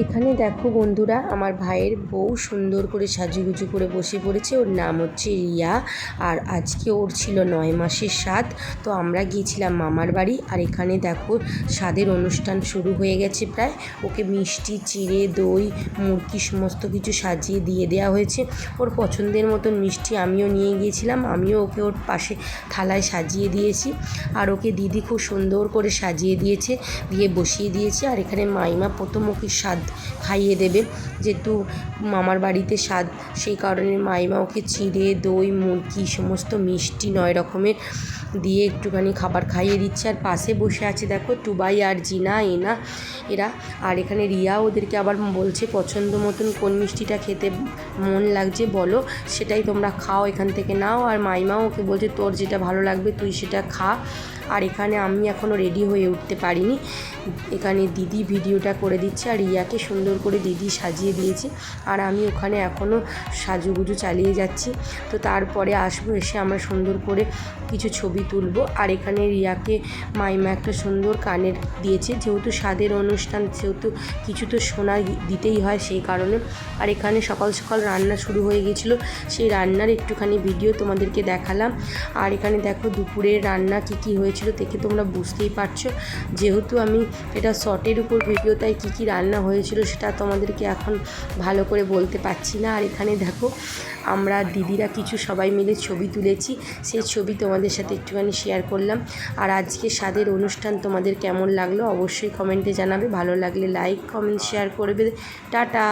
এখানে দেখো বন্ধুরা, আমার ভাইয়ের বউ সুন্দর করে সাজুগুজু করে বসে পড়েছে। ওর নাম হচ্ছে রিয়া আর আজকে ওর ছিল নয় মাসের স্বাদ। তো আমরা গিয়েছিলাম মামার বাড়ি আর এখানে দেখো স্বাদের অনুষ্ঠান শুরু হয়ে গেছে প্রায়। ওকে মিষ্টি, চিড়ে, দই, মুরগি সমস্ত কিছু সাজিয়ে দিয়ে দেওয়া হয়েছে। ওর পছন্দের মতন মিষ্টি আমিও নিয়ে গিয়েছিলাম। আমিও ওকে ওর পাশে থালায় সাজিয়ে দিয়েছি। আর ওকে দিদি খুব সুন্দর করে সাজিয়ে দিয়েছে, দিয়ে বসিয়ে দিয়েছে। আর এখানে মাইমা প্রথম ওকে স্বাদ খাইয়ে দেবে। যেহেতু মামার বাড়িতে স্বাদ, সেই কারণে মাইমা ওকে চিড়ে, দই, মুরগি সমস্ত মিষ্টি নয় রকমের দিয়ে একটুখানি খাবার খাইয়ে দিচ্ছে। আর পাশে বসে আছে দেখো টুবাই আর জিনা, এনা, এরা। আর এখানে রিয়া ওদেরকে আবার বলছে, পছন্দ মতন কোন মিষ্টিটা খেতে মন লাগছে বলো, সেটাই তোমরা খাও, এখান থেকে নাও। আর মাইমাও ওকে বলছে, তোর যেটা ভালো লাগবে তুই সেটা খা। আর এখানে আমি এখনও রেডি হয়ে উঠতে পারিনি। এখানে দিদি ভিডিওটা করে দিচ্ছে আর রিয়াকে সুন্দর করে দিদি সাজিয়ে দিয়েছে। আর আমি ওখানে এখনও সাজুগুজু চালিয়ে যাচ্ছি। তো তারপরে আসব, এসে আমরা সুন্দর করে কিছু ছবি তুলব। আর এখানে রিয়াকে মাইমা একটা সুন্দর কানের দিয়েছে। যেহেতু স্বাদের অনুষ্ঠান, সেহেতু কিছু তো সোনা দিতেই হয় সেই কারণে। আর এখানে সকাল সকাল রান্না শুরু হয়ে গেছিল সেই রান্নার একটুখানি ভিডিও তোমাদেরকে দেখালাম। আর এখানে দেখো দুপুরের রান্না কী কী হয়েছিল দেখে তোমরা বুঝতেই পারছ। যেহেতু আমি এটা শর্টের উপর ভিডিও, তাই কী কী রান্না হয়েছিল সেটা তোমাদেরকে এখন ভালো করে বলতে পারছি না। আর এখানে দেখো, আমরা দিদিরা কিছু সবাই মিলে ছবি তুলেছি সেই ছবি তোমাদের সাথে একটুখানি শেয়ার করলাম। আর আজকে স্বাদের অনুষ্ঠান তোমাদের কেমন লাগল অবশ্যই কমেন্টে জানাবে। ভালো লাগলে লাইক কমেন্ট শেয়ার করবে। টাটা!